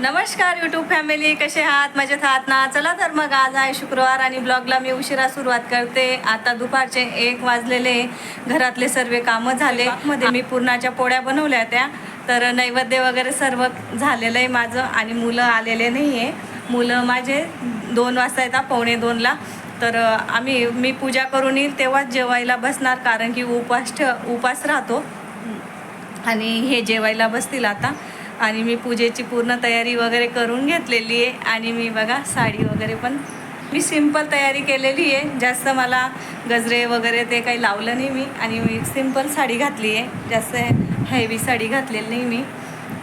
नमस्कार YouTube family कसे आहात? मजेत आहात ना? चला तर मग आज आहे शुक्रवार आणि ब्लॉगला मी उशिरा सुरुवात करते. आता दुपारचे एक वाजलेले. घरातले सर्व कामं झाले. मध्ये मी पूर्णाच्या पोळ्या बनवल्या त्या. तर नैवेद्य वगैरे सर्व झालेलं आहे माझं आणि मुलं आलेले नाही आहे मुलं माझे दोन वाजता येतात पावणे दोनला. तर आम्ही मी पूजा करून येईल तेव्हाच जेवायला बसणार कारण की उपास ठेव उपास राहतो. आणि हे जेवायला बसतील आता. आणि मी पूजेची पूर्ण तयारी वगैरे करून घेतलेली आहे. आणि मी बघा साडी वगैरे पण मी सिंपल तयारी केलेली आहे. जास्त मला गजरे वगैरे ते काही लावलं नाही मी. आणि मी सिंपल साडी घातली आहे. जास्त हेवी साडी घातलेली नाही मी.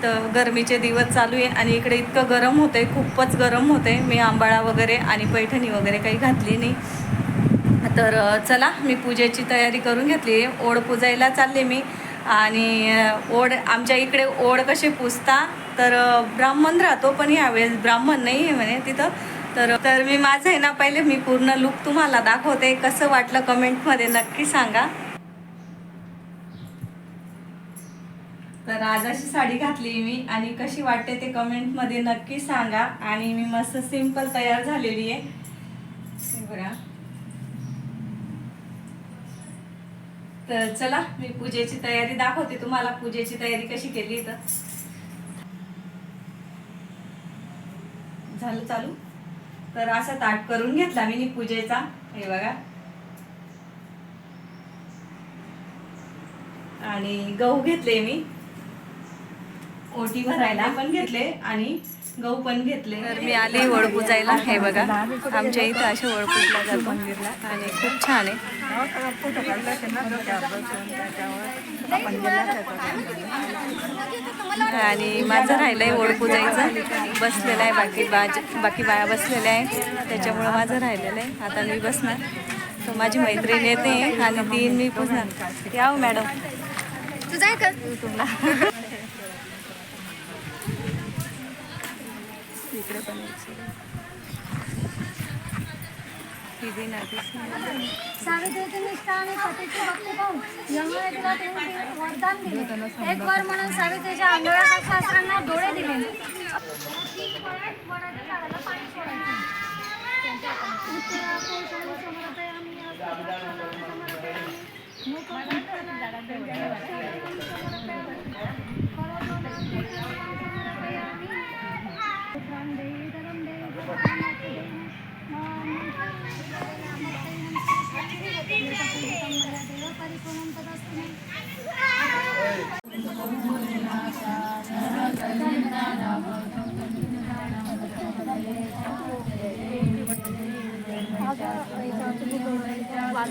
तर गरमीचे दिवस चालू आहे आणि इकडे इतकं गरम होतं आहे खूपच गरम होतं आहे मी आंबाळा वगैरे आणि पैठणी वगैरे काही घातली नाही. तर चला मी पूजेची तयारी करून घेतली आहे. ओढ पूजायला चालले मी. आणि ओढ आमच्या इकडे ओढ कशी पुजता तर ब्राह्मण राहतो पण यावेळेस ब्राह्मण नाही आहे म्हणे तिथं. तर तर मी माझं आहे ना पहिले मी पूर्ण लुक तुम्हाला दाखवते कसं वाटलं कमेंटमध्ये नक्की सांगा. तर आज अशी साडी घातली मी आणि कशी वाटते ते कमेंटमध्ये नक्की सांगा. आणि मी मस्त सिंपल तयार झालेली आहे. बघा. तर चला मी पूजेची तयारी दाखवते. तुम्हाला पूजेची तयारी कशी केली तर झालं चालू? तर असा ताट करून घेतला मी पूजेचा. हे बघा. आणि गहू घेतले मी. ओटी भरायला पण घेतले आणि गहू पण घेतले. तर मी आली वड पुजायला. हे बघा आमच्या इथं असे वड पुजला जातो मंदिरला. आणि खूप छान आहे. आणि माझं राहिलंय ओढ पुजायचं. बसलेलं आहे बाकी बाज बाकी बाया बसलेल्या आहे त्याच्यामुळं माझं राहिलेलं आहे. आता मी बसणार. तर माझी मैत्रीण येते आणि ती मी पुजणार. याव मॅडम. तुझा आहे का युट्यूबला इकडे पण किती नाही सावित्रीचे निष्ठा आणि सतीचे भक्ती पाहून यमुने तिला तीन वरदान दिले एक वर म्हणून सावित्रीच्या आंधळ्या शास्त्रांना डोळे दिले वडाच्या झाडाला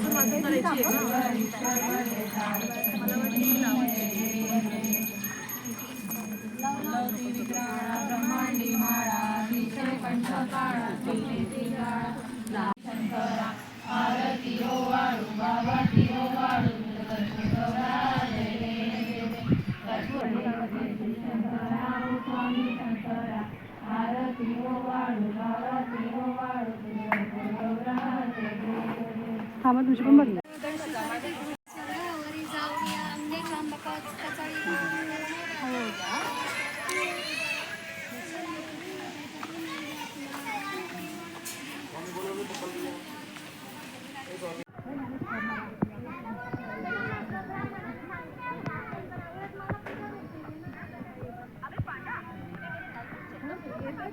他们在一起了 थांबा तुझी पण बघणार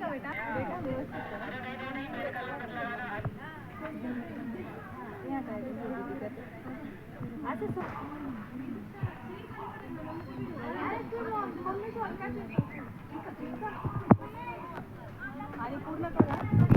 बेटा बेटा व्यवस्थित करा आणि पूर्ण करा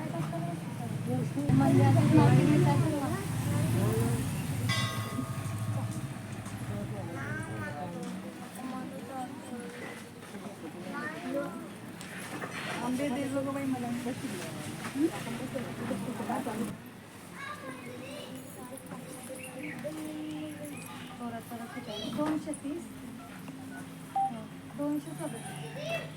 दोनशे तीस दोनशे सदतीस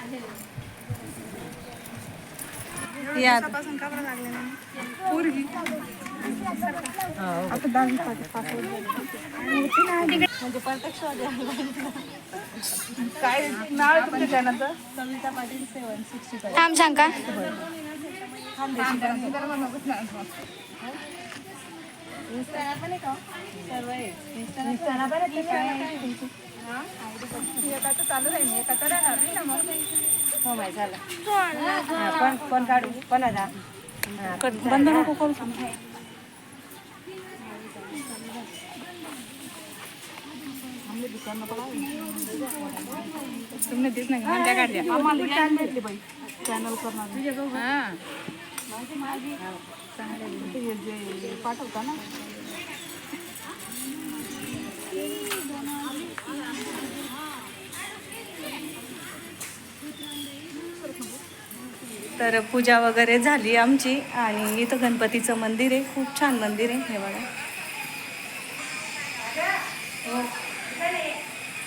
म्हणजे प्रत्यक्ष काय नाव आहे तुमच्या चॅनलचं Kavita Patil seven sixty five थांब सांग. का इंस्टाला पण आहे का? सर्व आहे. इंस्टाला पण एकाचं चालू राहील. राहणार नाही ना मग. हो माय झालं. पण पण काढू. पण आता. बंद नको करू. तुम्ही तेच नाही काढल्या. चॅनल करणार हां. चांगलं आहे. जे पाठवता ना. तर पूजा वगैरे झाली आमची आणि इथं गणपतीचं मंदिर आहे. खूप छान मंदिर आहे हे बघा. हो.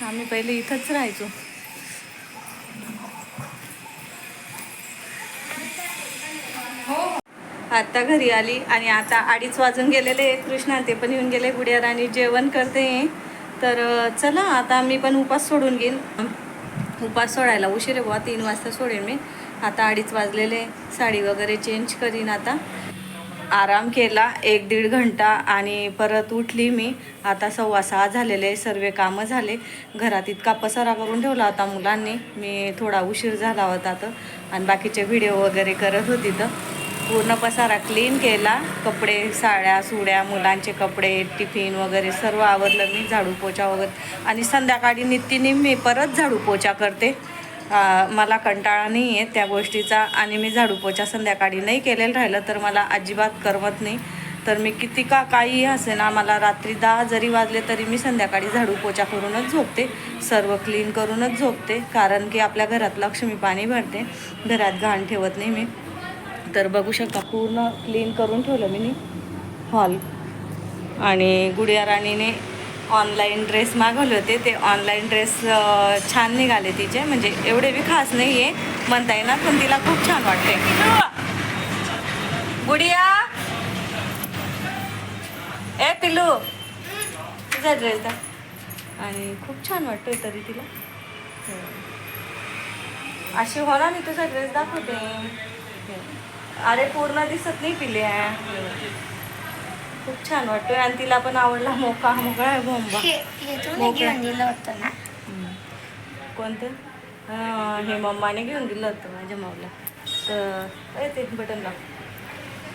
आम्ही पहिले इथंच राहायचो. हो. आत्ता घरी आली आणि आता अडीच वाजून गेलेले कृष्णा ते पण येऊन गेले. गुडिया राणी जेवण करते. तर चला आता मी पण उपास सोडून घेईन. उपास सोडायला उशीर आहे बुवा. तीन वाजता सोडेन मी. आता अडीच वाजलेले साडी वगैरे चेंज करीन आता. आराम केला एक दीड घंटा आणि परत उठली मी. आता सव्वा सहा झालेले सर्व कामं झाले. घरात इतका पसारा करून ठेवला होता मुलांनी. मी थोडा उशीर झाला होता तर. आणि बाकीचे व्हिडिओ वगैरे करत होती तर. पूर्ण पसारा क्लीन केला. कपडे साड्या सुड्या मुलांचे कपडे टिफिन वगैरे सर्व आवरलं मी झाडू पोछा वगैरे. आणि संध्याकाळी नित्याने मी परत झाडू पोछा करते. मला कंटाळा नाही आहे त्या गोष्टीचा आणि मी झाडू संध्याकाळी नाही केलेलं राहिलं तर मला अजिबात करमत नाही. तर मी किती का काही असे ना मला रात्री दहा जरी वाजले तरी मी संध्याकाळी झाडू पोचा करूनच झोपते. सर्व क्लीन करूनच झोपते कारण की आपल्या घरात लक्ष्मी पाणी भरते. घरात घाण ठेवत नाही मी. तर बघू शकता पूर्ण क्लीन करून ठेवलं मी हॉल. आणि गुडिया राणीने ऑनलाईन ड्रेस मागवले होते. ते ऑनलाईन ड्रेस छान निघाले तिचे. म्हणजे एवढे बी खास नाही आहे म्हणता येणार पण तिला खूप छान वाटते गुडिया. ए पिलू तुझा ड्रेस दा आणि खूप छान वाटतोय तरी तिला. अशी होणार मी तुझा ड्रेस दाखवते. अरे पूर्ण दिसत नाही पिल्या खूप छान वाटतोय. आणि तिला पण आवडला मोका मोकळा आहे भोंबा. हम्म. कोणतं? हां, हे मम्माने घेऊन दिलं होतं माझ्या माऊला. तर ते बटन लाव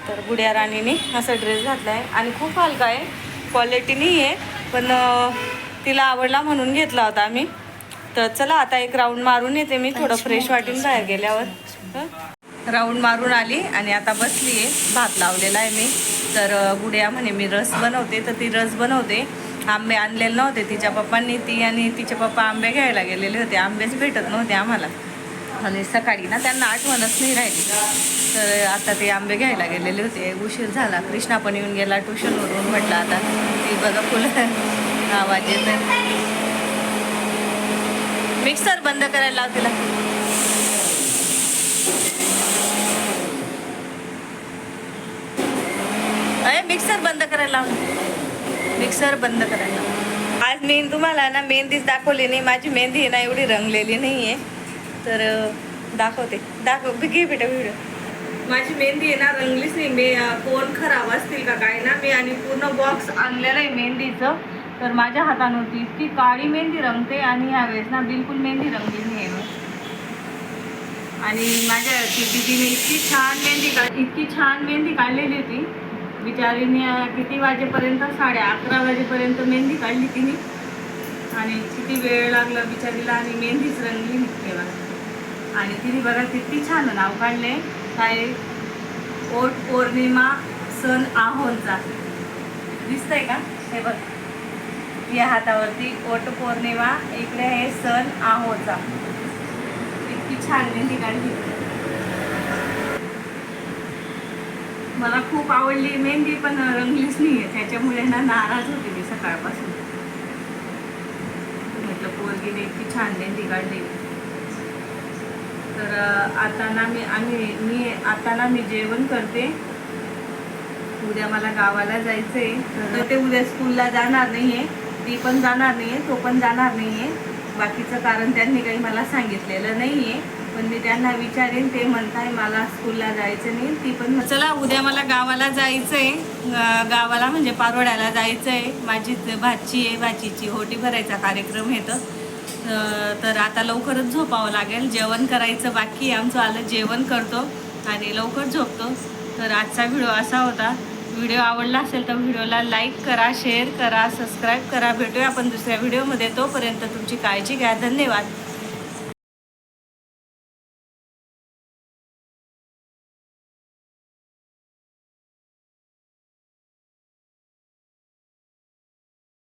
तर गुड्या राणीने असा ड्रेस घातला आहे आणि खूप हलका आहे. क्वालिटी नाही आहे. पण तिला आवडला म्हणून घेतला होता आम्ही. तर चला आता एक राऊंड मारून येते मी. थोडं फ्रेश वाटेल बाहेर गेल्यावर? राऊंड मारून आली आणि आता बसली आहे भात लावलेला आहे मी. तर अं, गुड्या म्हणे मी रस बनवते. तर ती रस बनवते. आंबे आणलेले नव्हते तिच्या पप्पांनी. ती आणि तिचे पप्पा आंबे घ्यायला गेलेले होते. आंबेच भेटत नव्हते आम्हाला. आणि सकाळी ना त्यांना आठवणच नाही राहिली. तर आता ते आंबे घ्यायला गेलेले होते. उशीर झाला. कृष्णा पण येऊन गेला ट्युशनवरून. म्हटलं आता ती बघा फुलं. आवाज येत मिक्सर बंद करायला लाव तिला अरे मिक्सर बंद करायला मिक्सर बंद करायला. आज मी तुम्हाला ना मेहंदीच दाखवली नाही. माझी मेहंदी आहे ना एवढी रंगलेली नाही आहे तर दाखवते. दाखव. घे बेटा व्हिडिओ माझी मेहंदी आहे ना रंगलीच नाही. मी कोण खराब असतील का काय ना मी आणि पूर्ण बॉक्स आणलेलं आहे मेहंदीचं. तर माझ्या हातानव्हती इतकी काळी मेहंदी रंगते आणि यावेळेस ना बिलकुल मेहंदी रंगली नाही आहे. आणि माझ्या दिदीने इतकी छान मेहंदी काढ इतकी छान मेहंदी काढलेली होती. बिचारीने किती वाजेपर्यंत? साडे अकरा वाजेपर्यंत मेहंदी काढली तिने. आणि किती वेळ लागला बिचारीला आणि मेहंदीच रंगली निघते आणि तिने बघा किती छान नाव काढले. काय? ओट पौर्णिमा सण आहोनचा दिसतंय का? हे बघ. या हातावरती ओट पौर्णिमा इकडे हे सण आहोचा. इतकी छान मेहंदी काढली. मला खूप आवडली. मेहंदी पण रंगलीच नाही आहे त्याच्यामुळे ना नाराज होते मी सकाळपासून. म्हटलं पोरगीने इतकी छान मेहंदी काढली. तर आता ना मी आम्ही मी आता ना मी जेवण करते. उद्या मला गावाला जायचंय. तर ते उद्या स्कूलला जाणार नाहीये. ती पण जाणार नाहीये तो पण जाणार नाहीये. बाकीचं कारण त्यांनी काही मला सांगितलेलं नाहीये. पण मी त्यांना विचारेन ते म्हणताय मला स्कूलला जायचं नाही. ती पण चला उद्या मला गावाला जायचं आहे गावाला म्हणजे पारोड्याला जायचं आहे माझी भाची आहे भाचीची होटी भरायचा कार्यक्रम हे तर आता लवकरच झोपावं लागेल. जेवण करायचं बाकी आमचं आलं जेवण करतो आणि लवकर झोपतो. तर आजचा व्हिडिओ असा होता. व्हिडिओ आवडला असेल तर व्हिडिओला लाईक करा शेअर करा सबस्क्राईब करा. भेटूया आपण दुसऱ्या व्हिडिओमध्ये. तोपर्यंत तुमची काळजी घ्या. धन्यवाद.